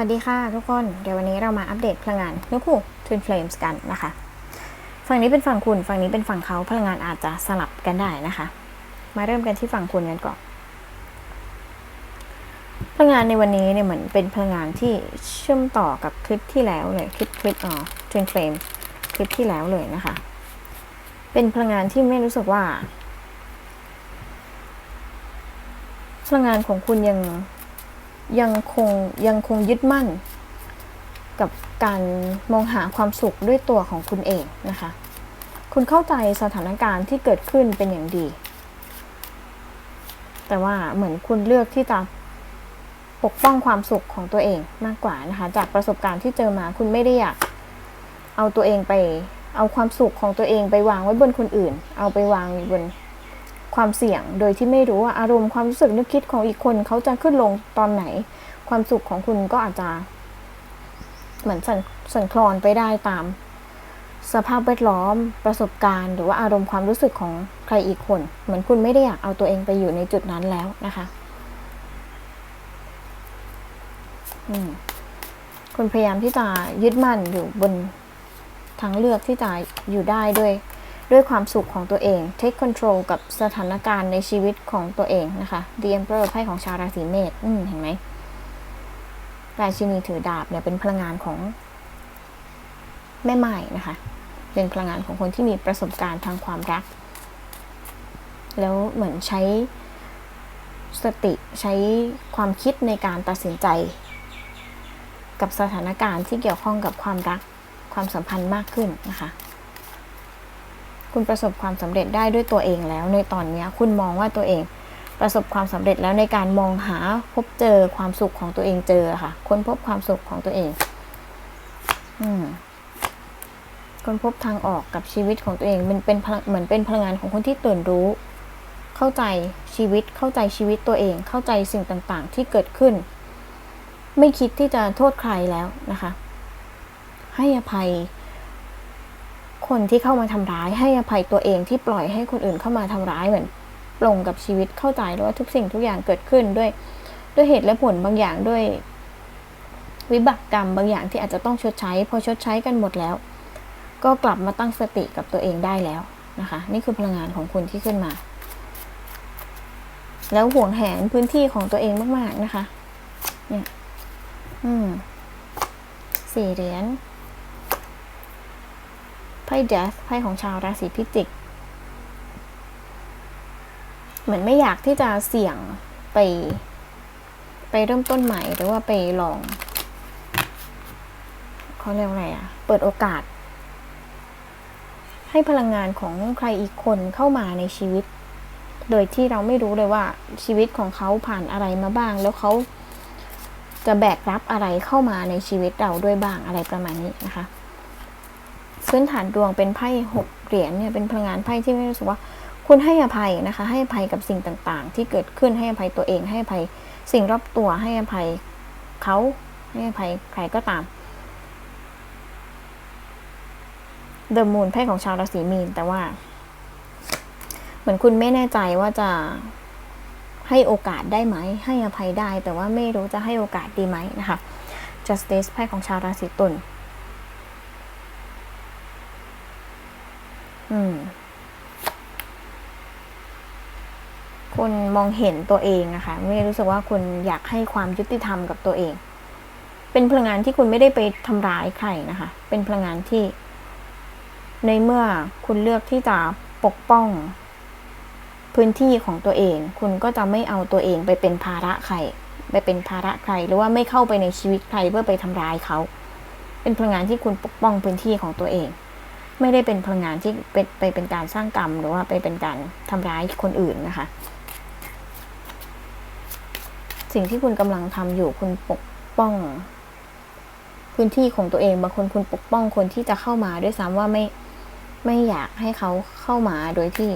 วัสดีค่ะทุกคน เดี๋ยววันนี้เรามาอัปเดตพลังงานนกคู่ Twin Flames กันนะคะ ฝั่งนี้เป็นฝั่งคุณ ฝั่งนี้เป็นฝั่งเขาพลังงานอาจจะสลับกันได้นะคะ มาเริ่มกันที่ฝั่งคุณกันก่อน พลังงานในวันนี้เนี่ยเหมือนเป็นพลังงานที่เชื่อมต่อกับคลิปที่แล้วเลยคลิปคลิปอ๋อ Twin Flames คลิปที่แล้วเลยนะคะ เป็นพลังงานที่ไม่รู้สึกว่า พลังงานของคุณยัง ยังคงยังคงยึดมั่น กับการมองหาความสุขด้วยตัวของคุณเองนะคะ คุณเข้าใจสถานการณ์ที่เกิดขึ้นเป็นอย่างดี แต่ว่าเหมือนคุณเลือกที่จะปกป้องความสุขของตัวเองมากกว่านะคะ จากประสบการณ์ที่เจอมาคุณไม่ได้อยากเอาตัวเองไป เอาความสุขของตัวเองไปวางไว้บนคนอื่น เอาไปวางบน ความเสี่ยง โดยที่ไม่รู้ว่าอารมณ์ความรู้สึกนึกคิดของอีกคนเขาจะขึ้นลงตอนไหน ความสุขของคุณก็อาจจะเหมือนสั่นสั่นคลอนไปได้ตาม สภาพแวดล้อมประสบการณ์ หรือว่าอารมณ์ความรู้สึกของใครอีกคน เหมือนคุณไม่ได้อยากเอาตัวเองไปอยู่ในจุดนั้นแล้วนะคะคุณพยายามที่จะยึดมั่นอยู่บนทางเลือกที่จะอยู่ได้ด้วย ด้วยความสุขของตัวเอง take control กับสถานการณ์ในชีวิตของตัวเองนะคะ The Emperor ไพ่ของชาวราศีเมษอืมเห็นไหมราชินีถือดาบเนี่ยเป็นพลังงานของแม่ไม้นะคะ เป็นพลังงานของคนที่มีประสบการณ์ทางความรัก แล้วเหมือนใช้สติใช้ความคิดในการตัดสินใจ กับสถานการณ์ที่เกี่ยวข้องกับความรักความสัมพันธ์มากขึ้นนะคะ คุณประสบความสำเร็จได้ด้วยตัวเองแล้ว ในตอนนี้คุณมองว่าตัวเองประสบความสำเร็จแล้วในการมองหาพบเจอความสุขของตัวเองเจอค่ะ ค้นพบความสุขของตัวเอง อืมค้นพบทางออกกับชีวิตของตัวเอง มันเป็นเหมือนเป็นพลังงานของคนที่ตื่นรู้ เข้าใจชีวิตเข้าใจชีวิตตัวเอง เข้าใจสิ่งต่างๆ ที่เกิดขึ้น ไม่คิดที่จะโทษใครแล้วนะคะ ให้อภัย คนที่เข้ามาทำร้ายให้อภัยตัวเองที่ปล่อยให้คนอื่นเข้ามาทำร้ายเหมือนปลงกับชีวิตเข้าใจว่าทุกสิ่งทุกอย่างเกิดขึ้นด้วย ด้วยเหตุและผลบางอย่างด้วย วิบากกรรมบางอย่างที่อาจจะต้องชดใช้ พอชดใช้กันหมดแล้ว ก็กลับมาตั้งสติกับตัวเองได้แล้วนะคะ นี่คือพลังงานของคุณที่ขึ้นมา แล้วห่วงแหนพื้นที่ของตัวเองมาก ๆ นะคะ เนี่ย อืมสี่เหรียญ ไพ่เดสไพ่ของชาวราศีพิจิก เหมือนไม่อยากที่จะเสี่ยงไป ไปเริ่มต้นใหม่หรือว่าไปลองเขาเรียกอะไรอะเปิดโอกาส ให้พลังงานของใครอีกคนเข้ามาในชีวิต โดยที่เราไม่รู้เลยว่าชีวิตของเขาผ่านอะไรมาบ้าง แล้วเขาจะแบกรับอะไรเข้ามาในชีวิตเราด้วยบ้างอะไรประมาณนี้นะคะ พื้นฐานดวงเป็นไพ่หกเหรียญเนี่ยเป็นพลังงานไพ่ที่ไม่รู้สึกว่า คุณให้อภัยนะคะ ให้อภัยกับสิ่งต่างๆ ที่เกิดขึ้นให้อภัยตัวเอง ให้อภัยสิ่งรอบตัวให้อภัยเขาให้อภัยใครก็ตามเดอะมูนไพ่ของชาวราศีมีนแต่ว่า เหมือนคุณไม่แน่ใจว่าจะให้โอกาสได้ไหม ให้อภัยได้ แต่ว่าไม่รู้จะให้โอกาสดีไหมนะคะ justice ไพ่ของชาวราศีตุล อืม คุณ มองเห็นตัวเองนะคะไม่รู้สึกว่าคุณอยากให้ความยุติธรรมกับตัวเอง เป็นพลังงานที่คุณไม่ได้ไปทำร้ายใครนะคะ เป็นพลังงานที่ ในเมื่อคุณเลือกที่จะปกป้อง พื้นที่ของตัวเอง คุณก็จะไม่เอาตัวเองไปเป็นภาระใครไปเป็นภาระใครหรือว่าไม่เข้าไปในชีวิตใครเพื่อไปทำร้ายเขา เป็นพลังงานที่คุณปกป้องพื้นที่ของตัวเอง ไม่ได้เป็นพลังงานที่เป็นไปเป็นการสร้างกรรม หรือว่าไปเป็นการทำร้ายคนอื่นนะคะ สิ่งที่คุณกำลังทำอยู่คุณปกป้อง พื้นที่ของตัวเองบางคนคุณปกป้องคนที่จะเข้ามาด้วยซ้ำว่าไม่ไม่อยากให้เขาเข้ามาโดยที่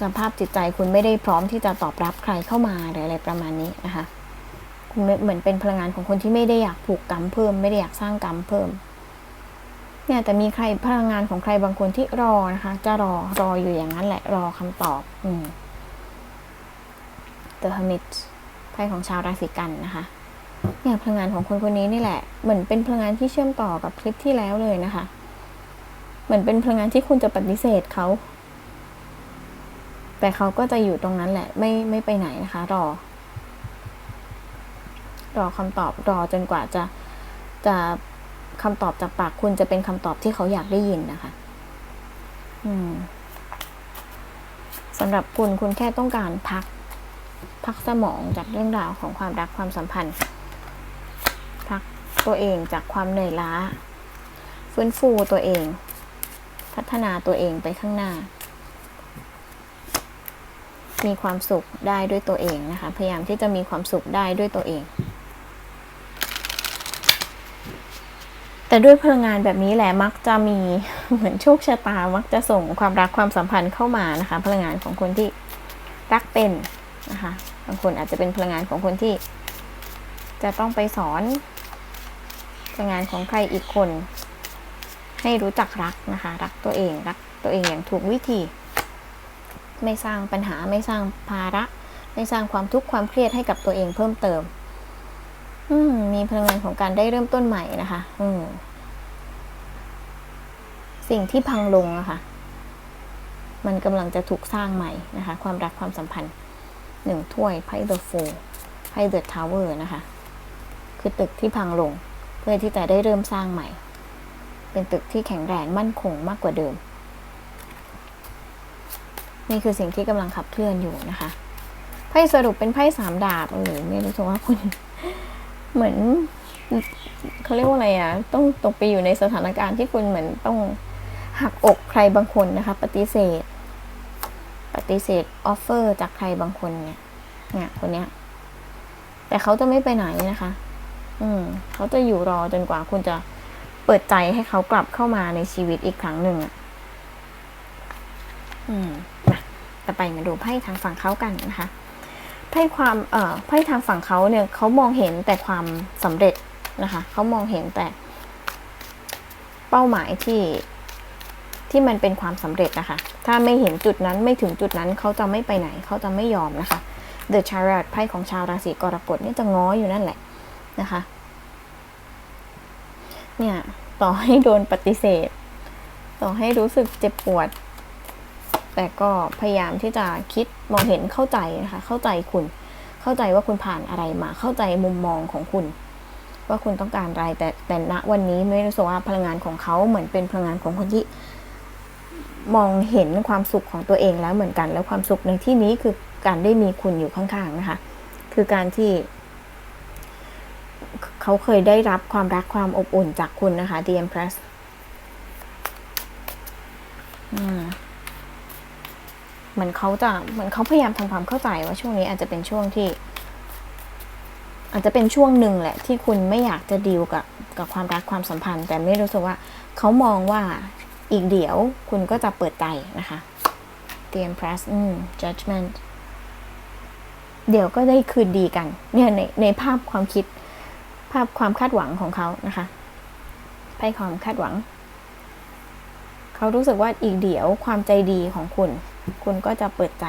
สภาพจิตใจคุณไม่ได้พร้อมที่จะตอบรับใครเข้ามาหรืออะไรประมาณนี้นะคะคุณเหมือนเป็นพลังงานของคนที่ไม่ได้อยากผูกกรรมเพิ่ม ไม่ได้อยากสร้างกรรมเพิ่มเนี่ยแต่มีใครพลังงานของใครบางคนที่รอนะคะ จะรอรออยู่อย่างนั้นแหละรอคำตอบ อืม The Hermit ไพ่ของชาวราศีกันนะคะเนี่ยพลังงานของคนคนนี้นี่แหละ เหมือนเป็นพลังงานที่เชื่อมต่อกับคลิปที่แล้วเลยนะคะ เหมือนเป็นพลังงานที่คุณจะปฏิเสธเขา แต่เขาก็จะอยู่ตรงนั้นแหละ ไม่ไม่ไปไหนนะคะ รอ รอคำตอบรอจนกว่าจะจะคำตอบจากปากคุณจะเป็นคำตอบที่เขาอยากได้ยินนะคะ อืมสำหรับคุณคุณแค่ต้องการพัก พักสมองจากเรื่องราวของความรักความสัมพันธ์ พักตัวเองจากความเหนื่อยล้า ฟื้นฟูตัวเอง พัฒนาตัวเองไปข้างหน้า มีความสุขได้ด้วยตัวเองนะคะ พยายามที่จะมีความสุขได้ด้วยตัวเอง แต่ด้วยพลังงานแบบนี้แหละมักจะมีเหมือนโชคชะตามักจะส่งความรักความสัมพันธ์เข้ามานะคะ พลังงานของคนที่รักเป็นนะคะ บางคนอาจจะเป็นพลังงานของคนที่ จะต้องไปสอนพลังงานของใครอีกคน ให้รู้จักรักนะคะ รักตัวเองรักตัวเองอย่างถูกวิธี ไม่สร้างปัญหาไม่สร้างภาระ ไม่สร้างความทุกข์ความเครียดให้กับตัวเองเพิ่มเติม อืมมีพลังงานของการได้เริ่มต้นใหม่นะคะ อืมสิ่งที่พังลงอะคะ่ะมันกำลังจะถูกสร้างใหม่นะคะ ความรักความสัมพันธ์ หนึ่งถ้วยไพ่เดอะโฟไพ่เดอะทาวเวอร์นะคะ คือตึกที่พังลง เพื่อที่จะได้เริ่มสร้างใหม่ เป็นตึกที่แข็งแรงมั่นคงมากกว่าเดิม นี่คือสิ่งที่กำลังขับเคลื่อนอยู่นะคะ ไพ่สรุปเป็นไพ่สามดาบเออเนี่รู้สึกว่าคุณ เหมือนเขาเรียกว่าอะไรอะ ต้องตกไปอยู่ในสถานการณ์ที่คุณเหมือนต้องหักอกใครบางคนนะคะ ปฏิเสธ ปฏิเสธออฟเฟอร์จากใครบางคนเนี่ย เนี่ยคนเนี้ย แต่เขาจะไม่ไปไหนนะคะ อืม เขาจะอยู่รอจนกว่าคุณจะเปิดใจให้เขากลับเข้ามาในชีวิตอีกครั้งหนึ่งอะ อืมมาต่อไปมาดูไพ่ทางฝั่งเขากันนะคะไพ่ความ เอ่อ ไพ่ทางฝั่งเขาเนี่ยเขามองเห็นแต่ความสำเร็จนะคะ เขามองเห็นแต่ เป้าหมายที่ที่มันเป็นความสำเร็จนะคะ ถ้าไม่เห็นจุดนั้นไม่ถึงจุดนั้นเขาจะไม่ไปไหนเขาจะไม่ยอมนะคะ The Chariot ไพ่ของชาวราศีกรกฎเนี่ยจะง้ออยู่นั่นแหละนะคะ เนี่ยต่อให้โดนปฏิเสธ ต่อให้รู้สึกเจ็บปวด แต่ก็พยายามที่จะคิดมองเห็นเข้าใจนะคะ เข้าใจคุณ เข้าใจว่าคุณผ่านอะไรมา เข้าใจมุมมองของคุณ ว่าคุณต้องการอะไรแต่แต่ณวันนี้ไม่รู้สึกว่าพลังงานของเขาเหมือนเป็นพลังงานของคนที่ มองเห็นความสุขของตัวเองแล้วเหมือนกัน แล้วความสุขในที่นี้คือการได้มีคุณอยู่ข้างๆนะคะ คือการที่ เขาเคยได้รับความรักความอบอุ่นจากคุณนะคะ The Empress เหมือนเขาจะเหมือนเขาพยายามทำความเข้าใจว่าช่วงนี้อาจจะเป็นช่วงที่ อาจจะเป็นช่วงหนึ่งแหละ ที่คุณไม่อยากจะดีลกับกับความรักความสัมพันธ์ แต่ไม่รู้สึกว่าเขามองว่า อีกเดี๋ยวคุณก็จะเปิดใจนะคะเตรียม press อืม Judgment เดี๋ยวก็ได้คืนดีกัน เนี่ยในในภาพความคิด ภาพความคาดหวังของเขานะคะไพ่ความคาดหวัง เขารู้สึกว่าอีกเดี๋ยวความใจดีของคุณ คุณก็จะเปิดใจ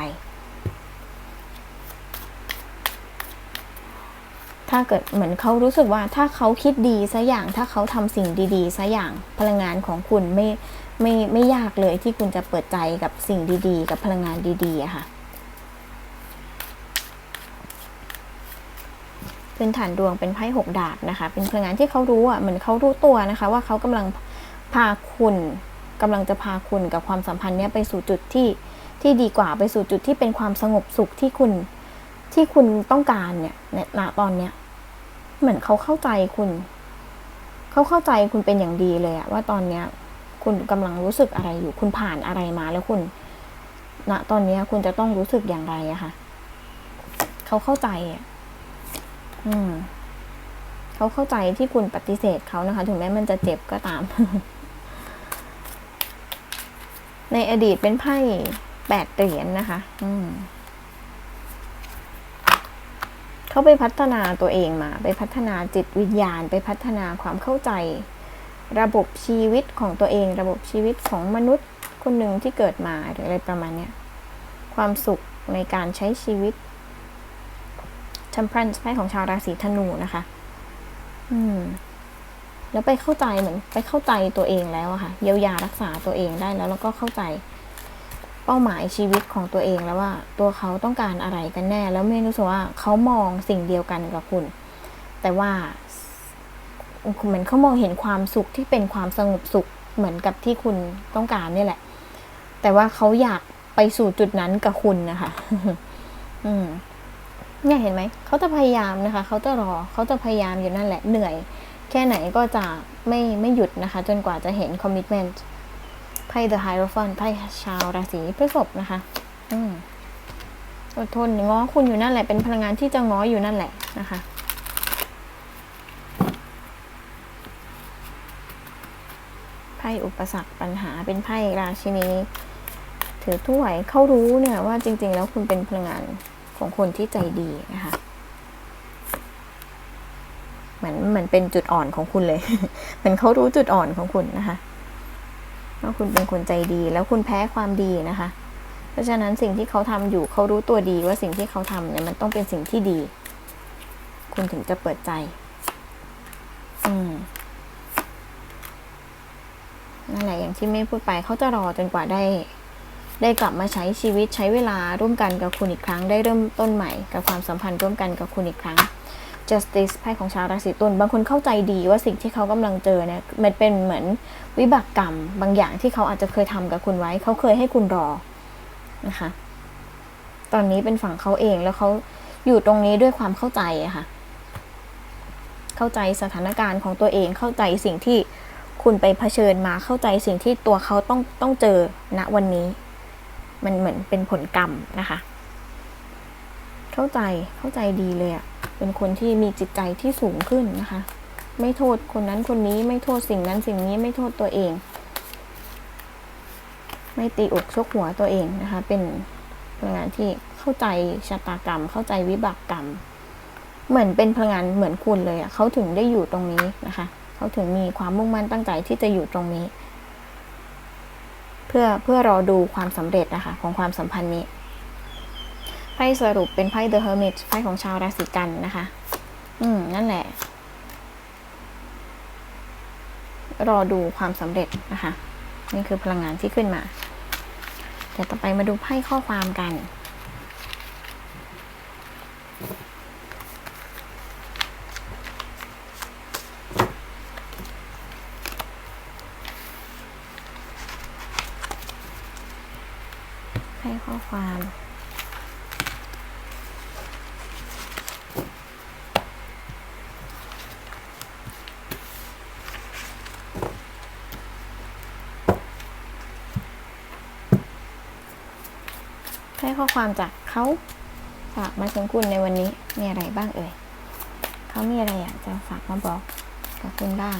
ถ้าเกิดเหมือนเขารู้สึกว่าถ้าเขาคิดดีสัอย่าง ถ้าเขาทำสิ่งดีๆสัอย่างพลังงานของคุณไม่ไม่ไม่ยากเลยที่คุณจะเปิดใจกับสิ่งดีๆ กับพลังงานดีๆค่ะพื้นฐานดวงเป็นไพ่หกดาบนะคะ เป็นพลังงานที่เขารู้อะเหมือนเขารู้ตัวนะคะ ว่าเขากำลังพาคุณกำลังจะพาคุณกับความสัมพันธ์เนี้ยไปสู่จุดที่ที่ดีกว่าไปสู่จุดที่เป็นความสงบสุขที่คุณที่คุณต้องการเนี่ยณตอนเนี้ย เหมือนเขาเข้าใจคุณ เขาเข้าใจคุณเป็นอย่างดีเลยอะว่าตอนเนี้ย คุณกำลังรู้สึกอะไรอยู่ คุณผ่านอะไรมาแล้วคุณณตอนเนี้ยคุณจะต้องรู้สึกอย่างไรอะคะเขาเข้าใจอืมเขาเข้าใจที่คุณปฏิเสธเขานะคะ ถึงแม้มันจะเจ็บก็ตาม ในอดีตเป็นไพ่แปดเหรียญนะคะ อืม เขาไปพัฒนาตัวเองมา ไปพัฒนาจิตวิญญาณ ไปพัฒนาความเข้าใจ ระบบชีวิตของตัวเอง ระบบชีวิตของมนุษย์คนหนึ่งที่เกิดมาหรืออะไรประมาณเนี้ยความสุขในการใช้ชีวิตค temperance ไพ่ของชาวราศีธนูนะคะ อืม แล้วไปเข้าใจเหมือนไปเข้าใจตัวเองแล้วอะค่ะ เยียวยารักษาตัวเองได้แล้วแล้วก็เข้าใจ เป้าหมายชีวิตของตัวเองแล้วว่า ตัวเขาต้องการอะไรกันแน่ แล้วไม่รู้สึกว่าเขามองสิ่งเดียวกันกับคุณ แต่ว่าเหมือนเขามองเห็นความสุขที่เป็นความสงบสุขเหมือนกับที่คุณต้องการนี่แหละ แต่ว่าเขาอยากไปสู่จุดนั้นกับคุณนะคะ อืมเนี่ยเห็นไหม เขาจะพยายามนะคะ เขาจะรอ เขาจะพยายามอยู่นั่นแหละ เหนื่อย แค่ไหนก็จะไม่ไม่หยุดนะคะ จนกว่าจะเห็นคอมมิชเมนต์ ไพ่ The Hierophant ไพ่ชาวราศีพฤษภนะคะอืมอดทนง้อคุณอยู่นั่นแหละ เป็นพลังงานที่จะง้ออยู่นั่นแหละนะคะไพ่อุปสรรคปัญหาเป็นไพ่ราชินีถือถ้วยเขารู้เนี่ยว่าจริง ๆ แล้วคุณเป็นพลังงานของคนที่ใจดีนะคะเหมือนเหมือนเป็นจุดอ่อนของคุณเลย เหมือนเขารู้จุดอ่อนของคุณนะคะ ว่าคุณเป็นคนใจดี แล้วคุณแพ้ความดีนะคะ เพราะฉะนั้นสิ่งที่เขาทำอยู่เขารู้ตัวดีว่าสิ่งที่เขาทำเนี่ยมันต้องเป็นสิ่งที่ดี คุณถึงจะเปิดใจ อืมนั่นแหละอย่างที่ไม่พูดไปเขาจะรอจนกว่าได้ ได้กลับมาใช้ชีวิตใช้เวลาร่วมกันกับคุณอีกครั้ง ได้เริ่มต้นใหม่กับความสัมพันธ์ร่วมกันกับคุณอีกครั้ง justice ไพ่ของชาวราศีตุลบางคนเข้าใจดีว่าสิ่งที่เขากำลังเจอเนี่ยมันเป็นเหมือนวิบากกรรม บางอย่างที่เขาอาจจะเคยทำกับคุณไว้ เขาเคยให้คุณรอนะคะ ตอนนี้เป็นฝั่งเขาเองแล้วเขาอยู่ตรงนี้ด้วยความเข้าใจอะค่ะ เข้าใจสถานการณ์ของตัวเองเข้าใจสิ่งที่คุณไปเผชิญมาเข้าใจสิ่งที่ตัวเขาต้องต้องเจอณวันนี้ มันเหมือนเป็นผลกรรมนะคะ เข้าใจเข้าใจดีเลยอะเป็นคนที่มีจิตใจที่สูงขึ้นนะคะ ไม่โทษคนนั้นคนนี้ไม่โทษสิ่งนั้นสิ่งนี้ไม่โทษตัวเอง ไม่ตีอกชกหัวตัวเองนะคะ เป็นพลังงานที่เข้าใจชะตากรรม เข้าใจวิบากกรรม เหมือนเป็นพลังงานเหมือนคุณเลยอะเขาถึงได้อยู่ตรงนี้นะคะ เขาถึงมีความมุ่งมั่นตั้งใจที่จะอยู่ตรงนี้ เพื่อเพื่อรอดูความสำเร็จนะคะของความสัมพันธ์นี้ ไพ่สรุปเป็นไพ่ The Hermit ไพ่ของชาวราศีกันนะคะ อืม นั่นแหละ รอดูความสำเร็จนะคะ นี่คือพลังงานที่ขึ้นมา เดี๋ยวต่อไปมาดูไพ่ข้อความกัน ไพ่ข้อความ ให้ข้อความจากเขาฝากมาถึงคุณในวันนี้มีอะไรบ้างเอ่ยเขามีอะไรอยากจะฝากมาบอกกับคุณบ้าง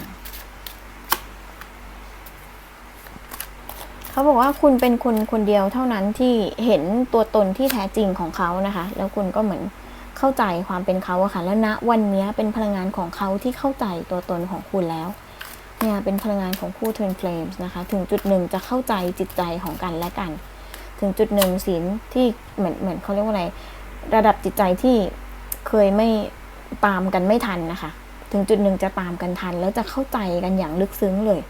เขาบอกว่าคุณเป็นคนคนเดียวเท่านั้นที่เห็นตัวตนที่แท้จริงของเขานะคะ แล้วคุณก็เหมือนเข้าใจความเป็นเขาอะค่ะ แล้วณวันนี้เป็นพลังงานของเขาที่เข้าใจตัวตนของคุณแล้วเนี่ยเป็นพลังงานของคู่ Twin Flames นะคะ ถึงจุดหนึ่งจะเข้าใจจิตใจของกันและกัน ถึงจุดหนึ่งศีลที่เหมือนเหมือนเขาเรียกว่าอะไร ระดับจิตใจที่เคยไม่ตามกันไม่ทันนะคะ ถึงจุดหนึ่งจะตามกันทัน แล้วจะเข้าใจกันอย่างลึกซึ้งเลย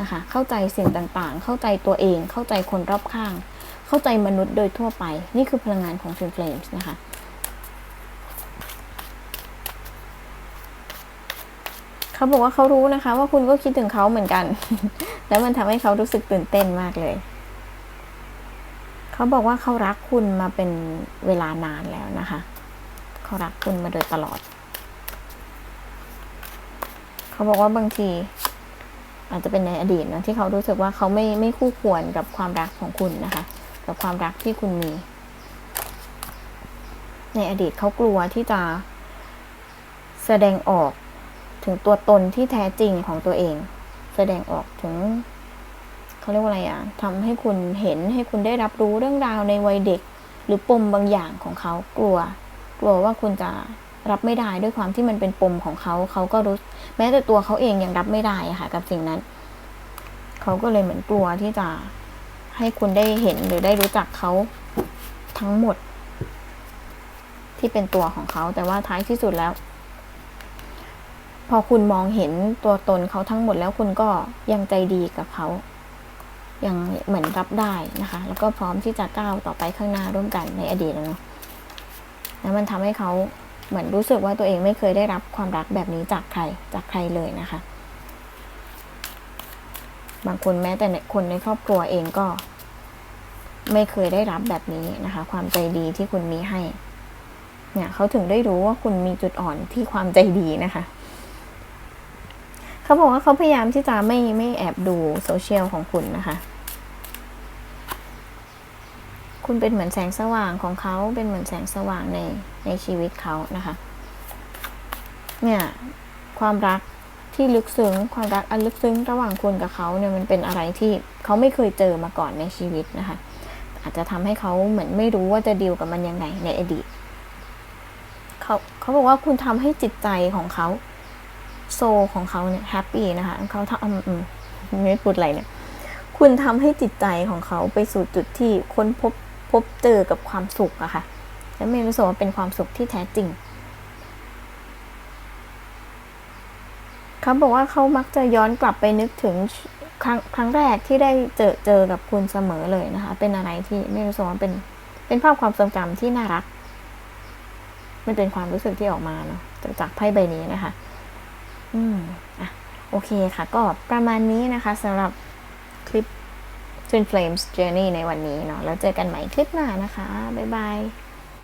นะคะ เข้าใจสิ่งต่างๆ เข้าใจตัวเอง เข้าใจคนรอบข้าง เข้าใจมนุษย์โดยทั่วไป นี่คือพลังงานของ Twin Flames นะคะเขาบอกว่าเขารู้นะคะ ว่าคุณก็คิดถึงเขาเหมือนกัน แล้วมันทำให้เขารู้สึกตื่นเต้นมากเลย เขาบอกว่าเขารักคุณมาเป็นเวลานานแล้วนะคะ เขารักคุณมาโดยตลอด เขาบอกว่าบางที อาจจะเป็นในอดีตนะที่เขารู้สึกว่าเขาไม่ไม่คู่ควรกับความรักของคุณนะคะ กับความรักที่คุณมี ในอดีตเขากลัวที่จะแสดงออกถึงตัวตนที่แท้จริงของตัวเอง แสดงออกถึง เขาเรียกว่าอะไรอะทำให้คุณเห็นให้คุณได้รับรู้เรื่องราวในวัยเด็ก หรือปมบางอย่างของเขากลัว กลัวว่าคุณจะรับไม่ได้ด้วยความที่มันเป็นปมของเขาเขาก็รู้ แม้แต่ตัวเขาเองยังรับไม่ได้ค่ะ กับสิ่งนั้น เขาก็เลยเหมือนกลัวที่จะให้คุณได้เห็นหรือได้รู้จักเขาทั้งหมด ที่เป็นตัวของเขา แต่ว่าท้ายที่สุดแล้ว พอคุณมองเห็นตัวตนเขาทั้งหมดแล้วคุณก็ยังใจดีกับเขา ยังเหมือนรับได้นะคะ แล้วก็พร้อมที่จะก้าวต่อไปข้างหน้าร่วมกันในอดีตแล้วเนาะแล้วมันทำให้เขาเหมือนรู้สึกว่าตัวเองไม่เคยได้รับความรักแบบนี้จากใครจากใครเลยนะคะ บางคนแม้แต่ในคนในครอบครัวเองก็ ไม่เคยได้รับแบบนี้นะคะ ความใจดีที่คุณมีให้ เนี่ยเขาถึงได้รู้ว่าคุณมีจุดอ่อนที่ความใจดีนะคะ เขาบอกว่าเขาพยายามที่จะไม่ไม่แอบดูโซเชียลของคุณนะคะ คุณเป็นเหมือนแสงสว่างของเขาเป็นเหมือนแสงสว่างในในชีวิตเขานะคะ เนี่ยความรักที่ลึกซึ้งความรักอันลึกซึ้งระหว่างคุณกับเขาเนี่ยมันเป็นอะไรที่เขาไม่เคยเจอมาก่อนในชีวิตนะคะ อาจจะทำให้เขาเหมือนไม่รู้ว่าจะดีลกับมันยังไงในอดีตเขาเขาบอกว่าคุณทำให้จิตใจของเขา โซลของเขาเนี่ยแฮปปี้นะคะเขาทำอืมอืมไม่พูดอะไรเนี่ย คุณทำให้จิตใจของเขาไปสู่จุดที่ค้นพบพบเจอกับความสุขอะค่ะ และไม่รู้สึกว่าเป็นความสุขที่แท้จริงเขาบอกว่าเขามักจะย้อนกลับไปนึกถึงครั้งครั้งแรกที่ได้เจอเจอกับคุณเสมอเลยนะคะ เป็นอะไรที่ไม่รู้สึกว่าเป็นเป็นภาพความทรงจำที่น่ารัก มันเป็นความรู้สึกที่ออกมาเนาะจากไพ่ใบนี้นะคะ อืมอะโอเคค่ะ ก็ประมาณนี้นะคะสำหรับคลิป Twin Flames Journey ในวันนี้เนาะแล้วเจอกันใหม่คลิปหน้านะคะ บ๊ายบาย